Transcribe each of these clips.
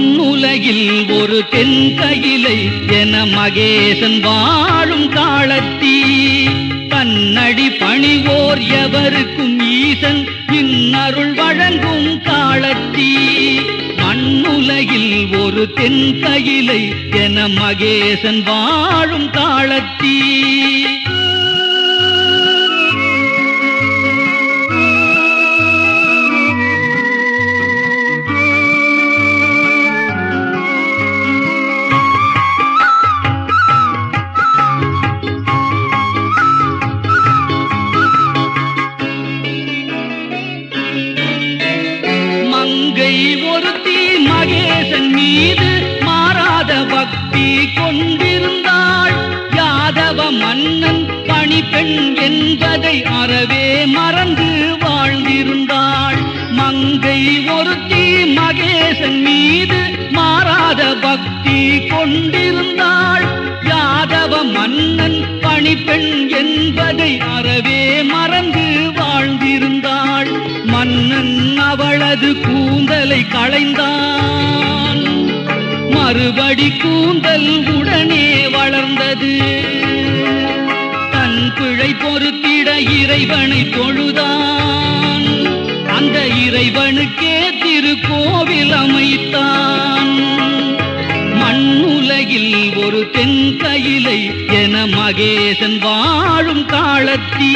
உலகில் ஒரு தென்கையிலை என மகேசன் வாழும் காலத்தீ. கண்ணடி பணிவோர் எவருக்கும் ஈசன் இன்னருள் வழங்கும் காலத்தீ. மண்ணுலகில் ஒரு தென்கையிலை என மகேசன் வாழும் காலத்தீ. பக்தி கொண்டிருந்தாள். யாதவ மன்னன் பணிப்பெண் என்பதை அறவே மறந்து வாழ்ந்திருந்தாள். மங்கை ஒருத்தி மகேசன் மீது மாறாத பக்தி கொண்டிருந்தாள். யாதவ மன்னன் பணிப்பெண் என்பதை அறவே மறந்து வாழ்ந்திருந்தாள். மன்னன் அவளது கூந்தலை களைந்தான். மறுபடி கூந்தல் உடனே வளர்ந்தது. தன் பிழை பொறுத்திட இறைவனை தொழுதான். அந்த இறைவனுக்கே திருக்கோவில் அமைத்தான். மண்ணுலகில் ஒரு தென் கையிலை என மகேசன் வாழும் காலத்தீ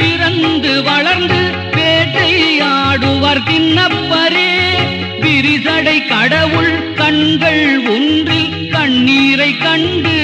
பிறந்து வளர்ந்து வேட்டையாடுவர் தின்னப்பரே. விரிசடை கடவுள் கண்கள் ஒன்றில் கண்ணீரை கண்டு